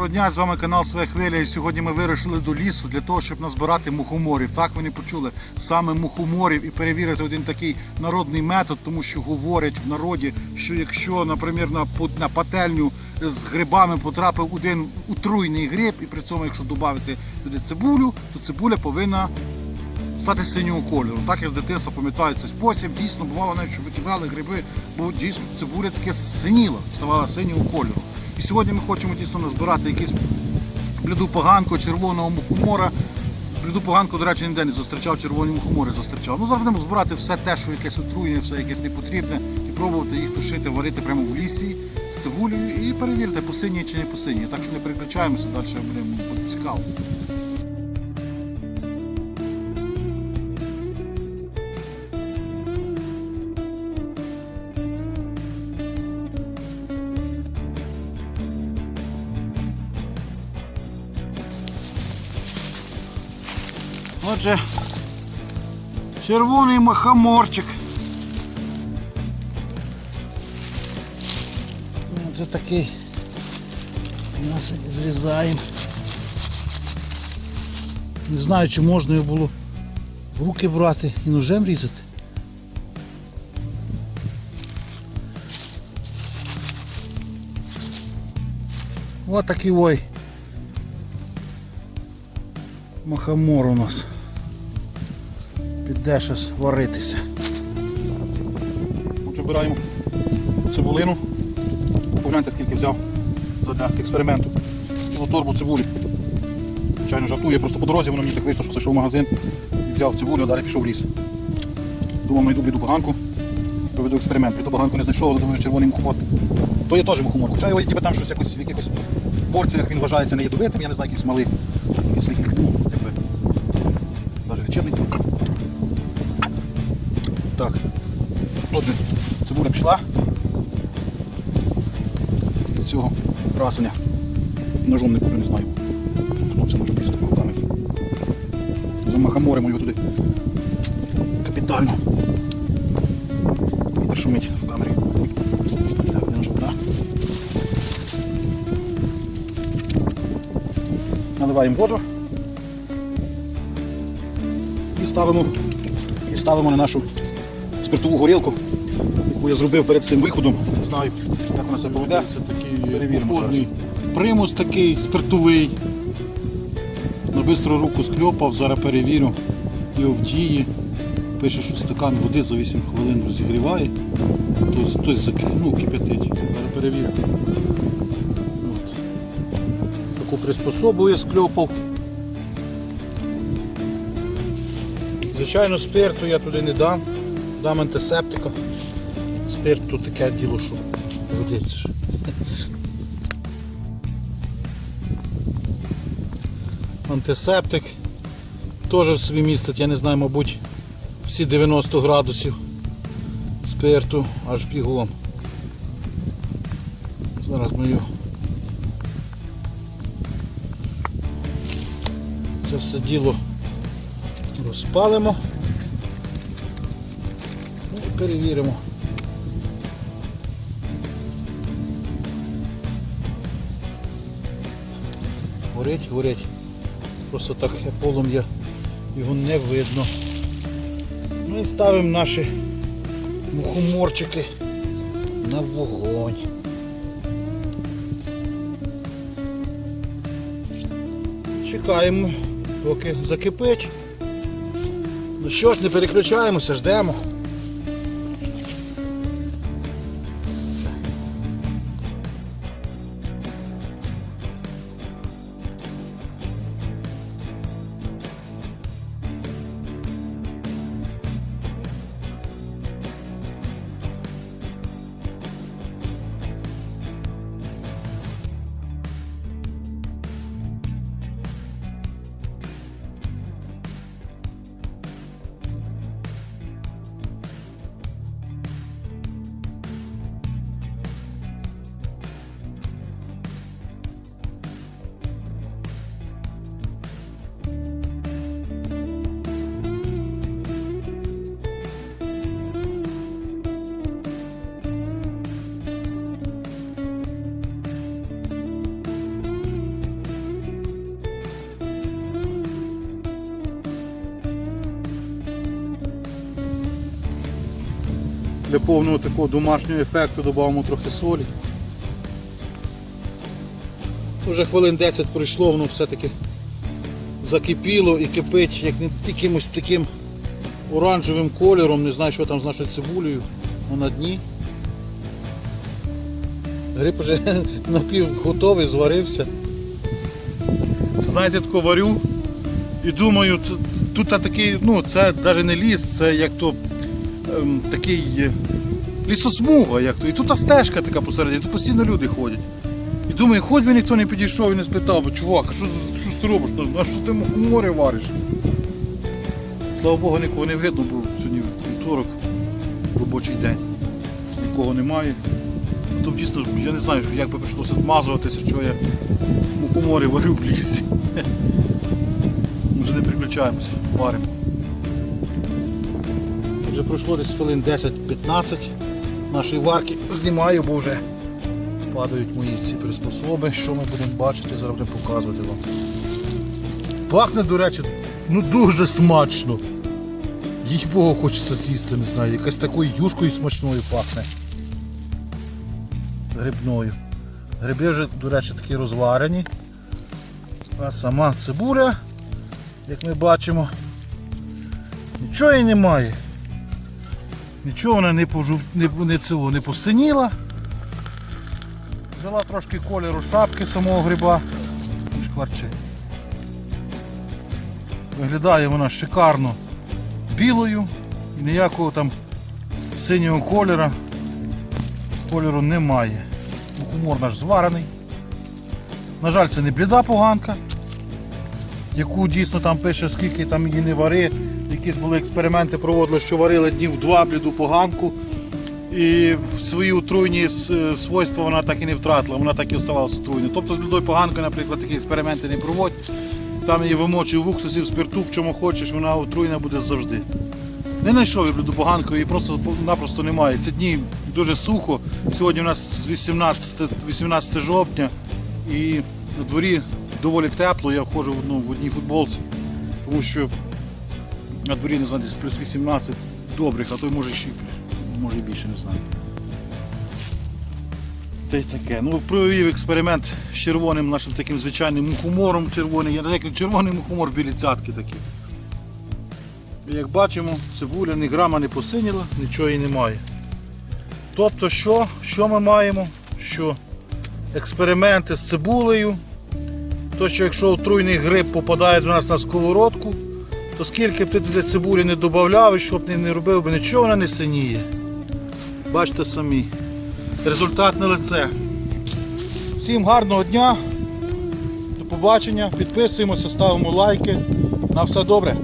Доброго дня, з вами канал Своя Хвиля. І сьогодні ми вирушили до лісу для того, щоб назбирати мухоморів. Так ви не почули саме мухоморів і перевірити один такий народний метод, тому що говорять в народі, що якщо, наприклад, на, на пательню з грибами потрапив один утруйний гриб, і при цьому, якщо додати туди цибулю, то цибуля повинна стати синього кольору. Так я з дитинства пам'ятаю цей спосіб. Дійсно бувало навіть, що викидали гриби, бо дійсно цибуля таке синіла, ставала синього кольору. І сьогодні ми хочемо дійсно назбирати якийсь бліду поганку, червоного мухомора. Бліду поганку, до речі, ніде не зустрічав, червоні мухомори зустрічав. Ну зараз будемо збирати все те, що якесь отруєне, все якесь непотрібне, і пробувати їх тушити, варити прямо в лісі з цибулею і перевірити, посині чи не посині. Так що не переключаємося, далі будемо буде цікаво. Отже, червоний махоморчик. Це такий. Нас зрізаємо. Не знаю, чи можна його було в руки брати і ножем різати. Ось такий ой. Махомор у нас. Піде щось варитися. Отже, збираємо цибулину. Погляньте, скільки взяв для експерименту. Цілу торбу цибулі. Звичайно, жартую, я просто по дорозі воно мені так вийшло, що зайшов в магазин і взяв цибулю, а далі пішов в ліс. Думав, знайду біду поганку, проведу експеримент. Біду поганку не знайшов, але думаю, червоний мухомор. То є теж мухомор. Хоча його ніби там щось якось, в якихось порціях він вважається не ядовитим, я не знаю, якийсь малий. Якийсь такий, ну, Так. Отже, цибуля пішла. До цього красення. Ножом не не знаю. Це може різати руками. Замахаморимо його туди. Капітально. Вітер шумить в камері. Наливаємо воду. І ставимо, і ставимо на нашу спиртову горілку, яку я зробив перед цим виходом. Не знаю, як вона себе поведе. Це такий Перевіримо примус такий спиртовий. На бистру руку скльопав, зараз перевірю. Його в дії. Пише, що стакан води за 8 хвилин розігріває. Тобто хтось зак- ну, кипятить. Зараз перевірю. От. Таку приспособу я скльопав. Звичайно, спирту я туди не дам. Дам антисептика. Спирт тут таке діло, що годиться. Антисептик теж в собі містить, я не знаю, мабуть, всі 90 градусів спирту аж бігом. Зараз ми це все діло розпалимо перевіримо. Горить, горить. Просто так полум'я його не видно. Ну і ставимо наші мухоморчики на вогонь. Чекаємо, поки закипить. Ну що ж, не переключаємося, ждемо. Для повного такого домашнього ефекту додамо трохи солі. Уже хвилин 10 пройшло, воно все-таки закипіло і кипить як не якимось таким оранжевим кольором, не знаю, що там з нашою цибулею, ну, на дні. Гриб вже напів готовий, зварився. Знаєте, тако варю і думаю, це, тут такий, ну це навіть не ліс, це як то ем, такий е, лісосмуга, як то. І тут стежка така посередині, тут постійно люди ходять. І думаю, хоч би ніхто не підійшов і не спитав, бо чувак, що, що ти робиш? А що ти море вариш? Слава Богу, нікого не видно, бо сьогодні вівторок, робочий день. Нікого немає. Тут дійсно, я не знаю, як би прийшлося змазуватися, що я мухомори варю в лісі. Вже не переключаємося, варимо. Вже пройшло десь хвилин 10-15 нашої варки. Знімаю, бо вже падають мої ці приспособи. Що ми будемо бачити, зараз будемо показувати вам. Пахне, до речі, ну дуже смачно. Їй Богу хочеться сісти, не знаю, якась такою юшкою смачною пахне. Грибною. Гриби вже, до речі, такі розварені. А сама цибуля, як ми бачимо, нічого і немає. Нічого вона не, пожу... не, не, цього, не посиніла. Взяла трошки кольору шапки самого гриба. Шкварчи. Виглядає вона шикарно білою і ніякого там синього кольора кольору немає. Мухомор наш зварений. На жаль, це не бліда поганка, яку дійсно там пише, скільки там її не вари. Якісь були експерименти, проводили, що варили днів два бліду поганку. І свої отруйні свойства вона так і не втратила, вона так і оставалася отруйною. Тобто з блідою поганкою, наприклад, такі експерименти не проводять. Там її вимочує в уксусі, в спирту, в чому хочеш, вона отруйна буде завжди. Не знайшов я блюдо поганку, її просто напросто немає. Ці дні дуже сухо. Сьогодні у нас 18, 18 жовтня і на дворі доволі тепло. Я входжу в, одну, в одній футболці, тому що на дворі не знаю, десь плюс 18 добрих, а то може ще може і більше, не знаю. Та й таке. Ну, провів експеримент з червоним нашим таким звичайним мухомором червоним. Я такий червоний мухомор білі цятки такі. І як бачимо, цибуля ні грама не посиніла, нічого і немає. Тобто, що, що ми маємо? Що експерименти з цибулею, то що якщо отруйний гриб попадає до нас на сковородку, то скільки б ти туди цибулі не додавав і б ти не робив, би нічого вона не синіє. Бачите самі. Результат на лице. Всім гарного дня. До побачення. Підписуємося, ставимо лайки. На все добре.